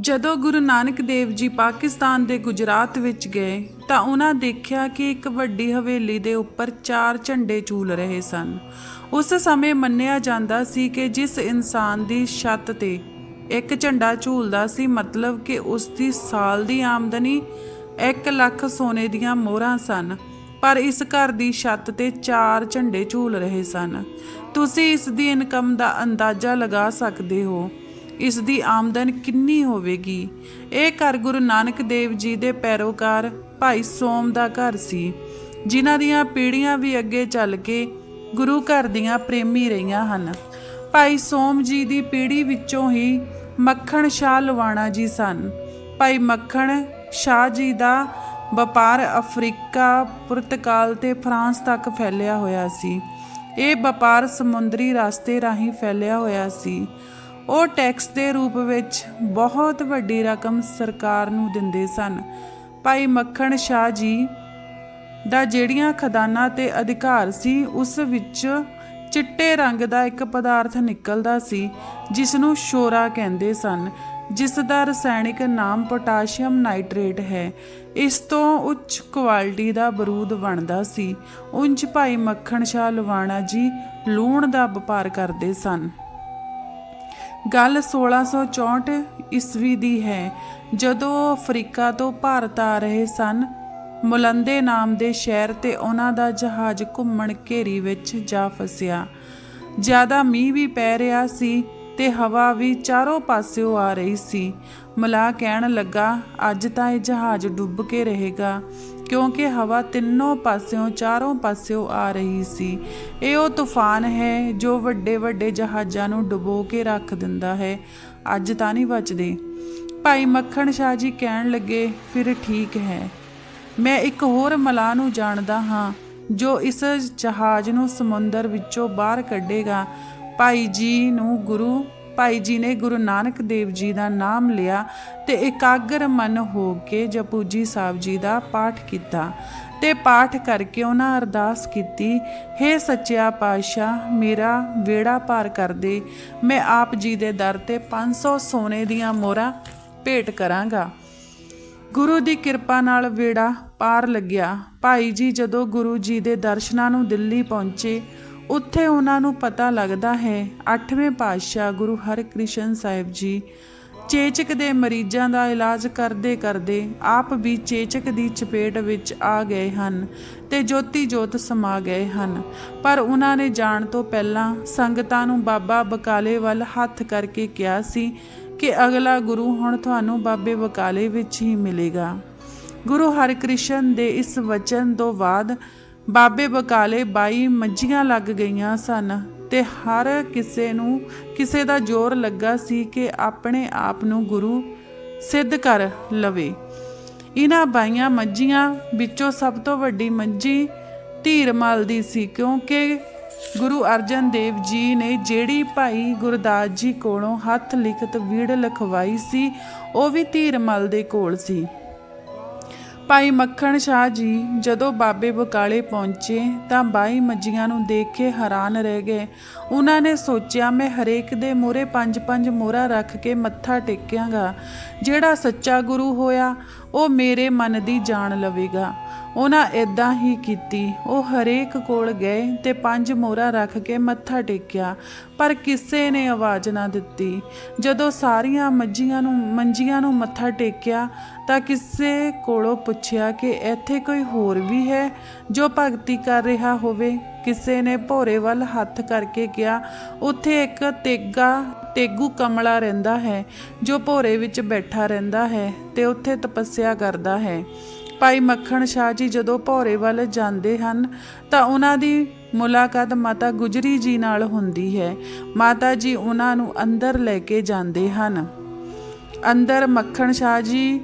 ਜਦੋਂ ਗੁਰੂ ਨਾਨਕ ਦੇਵ ਜੀ ਪਾਕਿਸਤਾਨ ਦੇ ਗੁਜਰਾਤ ਵਿੱਚ ਗਏ ਤਾਂ ਉਹਨਾਂ ਦੇਖਿਆ ਕਿ ਇੱਕ ਵੱਡੀ ਹਵੇਲੀ ਦੇ ਉੱਪਰ ਚਾਰ ਝੰਡੇ ਝੂਲ ਰਹੇ ਸਨ। ਉਸ ਸਮੇਂ ਮੰਨਿਆ ਜਾਂਦਾ ਸੀ ਕਿ ਜਿਸ ਇਨਸਾਨ ਦੀ ਛੱਤ ਤੇ ਇੱਕ ਝੰਡਾ ਝੂਲਦਾ ਸੀ, ਮਤਲਬ ਕਿ ਉਸ ਦੀ ਸਾਲ ਦੀ ਆਮਦਨੀ 1 ਲੱਖ ਸੋਨੇ ਦੀਆਂ ਮੋਹਰਾਂ ਸਨ। ਪਰ ਇਸ ਘਰ ਦੀ ਛੱਤ ਤੇ ਚਾਰ ਝੰਡੇ ਝੂਲ ਰਹੇ ਸਨ। ਤੁਸੀਂ ਇਸ ਦੀ ਇਨਕਮ ਦਾ ਅੰਦਾਜ਼ਾ ਲਗਾ ਸਕਦੇ ਹੋ। ਇਸ ਦੀ ਆਮਦਨ ਕਿੰਨੀ ਹੋਵੇਗੀ? ਇਹ ਘਰ ਗੁਰੂ ਨਾਨਕ ਦੇਵ ਜੀ ਦੇ ਪੈਰੋਕਾਰ ਭਾਈ ਸੋਮ ਦਾ ਘਰ ਸੀ, ਜਿਨ੍ਹਾਂ ਦੀਆਂ ਪੀੜ੍ਹੀਆਂ ਵੀ ਅੱਗੇ ਚੱਲ ਕੇ ਗੁਰੂ ਘਰ ਦੀਆਂ ਪ੍ਰੇਮੀ ਰਹੀਆਂ ਹਨ। ਭਾਈ ਸੋਮ ਜੀ ਦੀ ਪੀੜ੍ਹੀ ਵਿੱਚੋਂ ਹੀ ਮੱਖਣ ਸ਼ਾਹ ਲਵਾਣਾ ਜੀ ਸਨ। ਭਾਈ ਮੱਖਣ ਸ਼ਾਹ ਜੀ ਦਾ ਵਪਾਰ ਅਫਰੀਕਾ, ਪੁਰਤਗਾਲ ਤੇ ਫਰਾਂਸ ਤੱਕ ਫੈਲਿਆ ਹੋਇਆ ਸੀ। ਇਹ ਵਪਾਰ ਸਮੁੰਦਰੀ ਰਸਤੇ ਰਾਹੀਂ ਫੈਲਿਆ ਹੋਇਆ ਸੀ। ਉਹ ਟੈਕਸ ਦੇ ਰੂਪ ਵਿੱਚ ਬਹੁਤ ਵੱਡੀ ਰਕਮ ਸਰਕਾਰ ਨੂੰ ਦਿੰਦੇ ਸਨ। ਭਾਈ ਮੱਖਣ ਸ਼ਾਹ ਜੀ ਦਾ ਜਿਹੜੀਆਂ ਖਦਾਨਾਂ ਤੇ ਅਧਿਕਾਰ ਸੀ, ਉਸ ਵਿੱਚ ਚਿੱਟੇ ਰੰਗ ਦਾ ਇੱਕ ਪਦਾਰਥ ਨਿਕਲਦਾ ਸੀ ਜਿਸ ਨੂੰ ਸ਼ੋਰਾ ਕਹਿੰਦੇ ਸਨ, ਜਿਸ ਦਾ ਰਸਾਇਣਿਕ ਨਾਮ ਪੋਟਾਸ਼ੀਅਮ ਨਾਈਟ੍ਰੇਟ ਹੈ। ਇਸ ਤੋਂ ਉੱਚ ਕੁਆਲਿਟੀ ਦਾ ਬਰੂਦ ਬਣਦਾ ਸੀ। ਉਂਝ ਭਾਈ ਮੱਖਣ ਸ਼ਾਹ ਲਵਾਣਾ ਜੀ ਲੂਣ ਦਾ ਵਪਾਰ ਕਰਦੇ ਸਨ। ਗੱਲ 1664 ਈਸਵੀ ਦੀ ਹੈ, ਜਦੋਂ ਉਹ ਅਫਰੀਕਾ ਤੋਂ ਭਾਰਤ ਆ ਰਹੇ ਸਨ। ਮੁਲੰਦੇ ਨਾਮ ਦੇ ਸ਼ਹਿਰ ਤੇ ਉਹਨਾਂ ਦਾ ਜਹਾਜ਼ ਘੁੰਮਣ ਘੇਰੀ ਵਿੱਚ ਜਾ ਫਸਿਆ। ਜ਼ਿਆਦਾ ਮੀਂਹ ਵੀ ਪੈ ਰਿਹਾ ਸੀ ਤੇ ਹਵਾ ਵੀ ਚਾਰੋਂ ਪਾਸਿਓਂ ਆ ਰਹੀ ਸੀ। ਮਲਾ ਕਹਿਣ ਲੱਗਾ, ਅੱਜ ਤਾਂ ਇਹ ਜਹਾਜ਼ ਡੁੱਬ ਕੇ ਰਹੇਗਾ, ਕਿਉਂਕਿ ਹਵਾ ਤਿੰਨੋਂ ਪਾਸਿਓਂ ਚਾਰੋਂ ਪਾਸਿਓਂ ਆ ਰਹੀ ਸੀ। ਇਹ ਉਹ ਤੂਫਾਨ ਹੈ ਜੋ ਵੱਡੇ ਵੱਡੇ ਜਹਾਜ਼ਾਂ ਨੂੰ ਡੁਬੋ ਕੇ ਰੱਖ ਦਿੰਦਾ ਹੈ। ਅੱਜ ਤਾਂ ਨਹੀਂ ਬਚਦੇ। ਭਾਈ ਮੱਖਣ ਸ਼ਾਹ ਜੀ ਕਹਿਣ ਲੱਗੇ, ਫਿਰ ਠੀਕ ਹੈ। ਮੈਂ ਇੱਕ ਹੋਰ ਮਲਾਹ ਨੂੰ ਜਾਣਦਾ ਹਾਂ, ਜੋ ਇਸ ਜਹਾਜ਼ ਨੂੰ ਸਮੁੰਦਰ ਵਿੱਚੋਂ ਬਾਹਰ ਕੱਢੇਗਾ। ਭਾਈ ਜੀ ਨੂੰ ਗੁਰੂ, ਭਾਈ ਜੀ ਨੇ ਗੁਰੂ ਨਾਨਕ ਦੇਵ ਜੀ ਦਾ ਨਾਮ ਲਿਆ ਤੇ ਇਕਾਗਰ ਮਨ ਹੋ ਕੇ ਜਪੂਜੀ ਸਾਹਿਬ ਜੀ ਦਾ ਪਾਠ ਕੀਤਾ ਤੇ ਪਾਠ ਕਰਕੇ ਉਹਨਾਂ ਅਰਦਾਸ ਕੀਤੀ हे ਸੱਚਿਆ ਪਾਤਸ਼ਾਹ, ਮੇਰਾ ਵੇੜਾ ਪਾਰ ਕਰ ਦੇ, ਮੈਂ ਆਪ ਜੀ ਦੇ ਦਰ ਤੇ 500 ਸੋਨੇ ਦੀਆਂ ਮੋਹਰਾਂ ਭੇਟ ਕਰਾਂਗਾ। ਗੁਰੂ ਦੀ ਕਿਰਪਾ ਨਾਲ ਵੇੜਾ ਪਾਰ ਲੱਗਿਆ। ਭਾਈ ਜੀ ਜਦੋਂ ਗੁਰੂ ਜੀ ਦੇ ਦਰਸ਼ਨਾਂ ਨੂੰ ਦਿੱਲੀ ਪਹੁੰਚੇ ਉੱਥੇ ਉਹਨਾਂ ਨੂੰ ਪਤਾ ਲੱਗਦਾ ਹੈ, ਅੱਠਵੇਂ ਪਾਤਸ਼ਾਹ ਗੁਰੂ ਹਰਕ੍ਰਿਸ਼ਨ ਸਾਹਿਬ ਜੀ ਚੇਚਕ ਦੇ ਮਰੀਜ਼ਾਂ ਦਾ ਇਲਾਜ ਕਰਦੇ ਕਰਦੇ ਆਪ ਵੀ ਚੇਚਕ ਦੀ ਚਪੇਟ ਵਿੱਚ ਆ ਗਏ ਹਨ ਤੇ ਜੋਤੀ ਜੋਤ ਸਮਾ ਗਏ ਹਨ। ਪਰ ਉਹਨਾਂ ਨੇ ਜਾਣ ਤੋਂ ਪਹਿਲਾਂ ਸੰਗਤਾਂ ਨੂੰ ਬਾਬਾ ਬਕਾਲੇ ਵੱਲ ਹੱਥ ਕਰਕੇ ਕਿਹਾ ਸੀ ਕਿ ਅਗਲਾ ਗੁਰੂ ਹੁਣ ਤੁਹਾਨੂੰ ਬਾਬੇ ਬਕਾਲੇ ਵਿੱਚ ਹੀ ਮਿਲੇਗਾ। ਗੁਰੂ ਹਰਿਕ੍ਰਿਸ਼ਨ ਦੇ ਇਸ ਵਚਨ ਤੋਂ ਬਾਅਦ ਬਾਬੇ ਬਕਾਲੇ 22 ਮੱਝੀਆਂ ਲੱਗ ਗਈਆਂ ਸਨ ਤੇ ਹਰ ਕਿਸੇ ਨੂੰ ਕਿਸੇ ਦਾ ਜ਼ੋਰ ਲੱਗਾ ਸੀ ਕਿ ਆਪਣੇ ਆਪ ਨੂੰ ਗੁਰੂ ਸਿੱਧ ਕਰ ਲਵੇ। ਇਹਨਾਂ ਬਾਈਆਂ ਮੱਝੀਆਂ ਵਿੱਚੋਂ ਸਭ ਤੋਂ ਵੱਡੀ ਮੱਝੀ ਧੀਰਮਲ ਦੀ ਸੀ ਕਿਉਂਕਿ ਗੁਰੂ ਅਰਜਨ ਦੇਵ ਜੀ ਨੇ ਜਿਹੜੀ ਭਾਈ ਗੁਰਦਾਸ ਜੀ ਕੋਲੋਂ ਹੱਥ ਲਿਖਤ ਵੀੜ ਲਿਖਵਾਈ ਸੀ, ਉਹ ਵੀ ਧੀਰਮਲ ਦੇ ਕੋਲ ਸੀ। ਭਾਈ ਮੱਖਣ ਸ਼ਾਹ ਜੀ, ਜਦੋਂ ਬਾਬੇ ਬਕਾਲੇ ਪਹੁੰਚੇ ਤਾਂ ਬਾਈ ਮੱਜੀਆਂ ਨੂੰ ਦੇਖ ਕੇ ਹੈਰਾਨ ਰਹਿ ਗਏ। ਉਹਨਾਂ ਨੇ ਸੋਚਿਆ, ਮੈਂ ਹਰੇਕ ਦੇ ਮੂਹਰੇ ਪੰਜ ਪੰਜ ਮੋਹਰਾ ਰੱਖ ਕੇ ਮੱਥਾ ਟੇਕਿਆਂਗਾ ਜਿਹੜਾ ਸੱਚਾ ਗੁਰੂ ਹੋਇਆ ਉਹ ਮੇਰੇ ਮਨ ਦੀ ਜਾਣ ਲਵੇਗਾ। ਉਹਨਾਂ ਇਦਾਂ ਹੀ ਕੀਤੀ। ਉਹ ਹਰੇਕ ਕੋਲ ਗਏ ਤੇ ਪੰਜ ਮੋਹਰਾ ਰੱਖ ਕੇ ਮੱਥਾ ਟੇਕਿਆ, ਪਰ ਕਿਸੇ ਨੇ ਆਵਾਜ਼ ਨਾ ਦਿੱਤੀ। ਜਦੋਂ ਸਾਰੀਆਂ ਮੱਝੀਆਂ ਨੂੰ, ਮੰਜੀਆਂ ਨੂੰ ਮੱਥਾ ਟੇਕਿਆ, ਤਾਂ ਕਿਸੇ ਕੋਲੋਂ ਪੁੱਛਿਆ ਕਿ ਇੱਥੇ ਕੋਈ ਹੋਰ ਵੀ ਹੈ ਜੋ ਭਗਤੀ ਕਰ ਰਿਹਾ ਹੋਵੇ। ਕਿਸੇ ਨੇ ਭੋਰੇ ਵੱਲ ਹੱਥ ਕਰਕੇ ਕਿਹਾ, ਉੱਥੇ ਇੱਕ ਤੇਗਾ ਤੇਗੂ ਕਮਲਾ ਰਹਿੰਦਾ ਹੈ, ਜੋ ਭੋਰੇ ਵਿੱਚ ਬੈਠਾ ਰਹਿੰਦਾ ਹੈ ਤੇ ਉੱਥੇ ਤਪੱਸਿਆ ਕਰਦਾ ਹੈ। ਭਾਈ ਮੱਖਣ ਸ਼ਾਹ ਜੀ ਜਦੋਂ ਭੋਰੇ ਵੱਲ ਜਾਂਦੇ ਹਨ, ਤਾਂ ਉਹਨਾਂ ਦੀ ਮੁਲਾਕਾਤ ਮਾਤਾ ਗੁਜਰੀ ਜੀ ਨਾਲ ਹੁੰਦੀ ਹੈ। ਮਾਤਾ ਜੀ ਉਹਨਾਂ ਨੂੰ ਅੰਦਰ ਲੈ ਕੇ ਜਾਂਦੇ ਹਨ। ਅੰਦਰ ਮੱਖਣ ਸ਼ਾਹ ਜੀ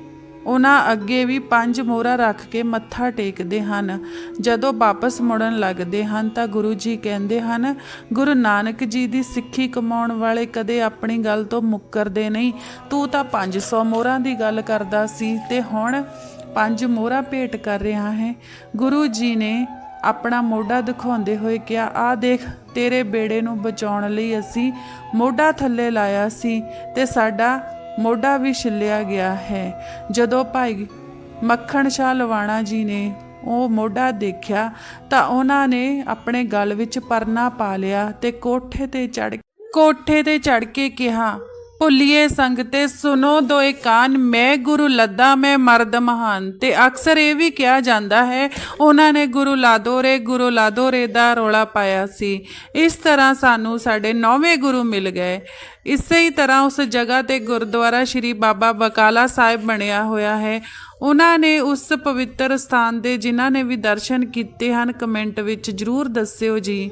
ਉਹਨਾਂ ਅੱਗੇ ਵੀ ਪੰਜ ਮੋਹਰਾ ਰੱਖ ਕੇ ਮੱਥਾ ਟੇਕਦੇ ਹਨ। ਜਦੋਂ ਵਾਪਸ ਮੁੜਨ ਲੱਗਦੇ ਹਨ ਤਾਂ ਗੁਰੂ ਜੀ ਕਹਿੰਦੇ ਹਨ, ਗੁਰੂ ਨਾਨਕ ਜੀ ਦੀ ਸਿੱਖੀ ਕਮਾਉਣ ਵਾਲੇ ਕਦੇ ਆਪਣੀ ਗੱਲ ਤੋਂ ਮੁੱਕਰਦੇ ਨਹੀਂ। ਤੂੰ ਤਾਂ 500 ਮੋਹਰਾਂ ਦੀ ਗੱਲ ਕਰਦਾ ਸੀ ਤੇ ਹੁਣ ਪੰਜ ਮੋਹਰਾ ਭੇਟ ਕਰ ਰਿਹਾ ਹੈ। ਗੁਰੂ ਜੀ ਨੇ ਆਪਣਾ ਮੋਢਾ ਦਿਖਾਉਂਦੇ ਹੋਏ ਕਿਹਾ, ਆ ਦੇਖ, ਤੇਰੇ ਬੇੜੇ ਨੂੰ ਬਚਾਉਣ ਲਈ ਅਸੀਂ ਮੋਢਾ ਥੱਲੇ ਲਾਇਆ ਸੀ ਤੇ ਸਾਡਾ ਮੋਢਾ ਵੀ ਛਿੱਲਿਆ ਗਿਆ ਹੈ। ਜਦੋਂ ਭਾਈ ਮੱਖਣ ਸ਼ਾਹ ਲਵਾਣਾ ਜੀ ਨੇ ਉਹ ਮੋਢਾ ਦੇਖਿਆ ਤਾਂ ਉਹਨਾਂ ਨੇ ਆਪਣੇ ਗਲ ਵਿੱਚ ਪਰਨਾ ਪਾ ਲਿਆ ਤੇ ਕੋਠੇ ਤੇ ਚੜ ਕੋਠੇ ਤੇ ਚੜ ਕੇ ਕਿਹਾ ਭੁੱਲੀਏ ਸੰਗਤੇ ਸੁਨੋ ਦੋਏ ਕਾਨ, ਮੈਂ ਗੁਰੂ ਲੱਦਾ, ਮੈਂ ਮਰਦ ਮਹਾਨ। ਤੇ ਅਕਸਰ ਇਹ ਵੀ ਕਿਹਾ ਜਾਂਦਾ ਹੈ, ਉਹਨਾਂ ਨੇ ਗੁਰੂ ਲਾਦੋ ਰੇ, ਗੁਰੂ ਲਾਦੋ ਰੇ ਦਾ ਰੋਲਾ ਪਾਇਆ ਸੀ। ਇਸ ਤਰ੍ਹਾਂ ਸਾਨੂੰ ਸਾਡੇ ਨੌਵੇਂ ਗੁਰੂ ਮਿਲ ਗਏ। ਇਸੇ ਹੀ ਤਰ੍ਹਾਂ ਉਸ ਜਗ੍ਹਾ ਤੇ ਗੁਰਦੁਆਰਾ ਸ਼੍ਰੀ ਬਾਬਾ ਬਕਾਲਾ ਸਾਹਿਬ ਬਣਿਆ ਹੋਇਆ ਹੈ। ਉਹਨਾਂ ਨੇ ਉਸ ਪਵਿੱਤਰ ਸਥਾਨ ਦੇ ਜਿਨ੍ਹਾਂ ਨੇ ਵੀ ਦਰਸ਼ਨ ਕੀਤੇ ਹਨ, ਕਮੈਂਟ ਵਿੱਚ ਜਰੂਰ ਦੱਸਿਓ ਜੀ।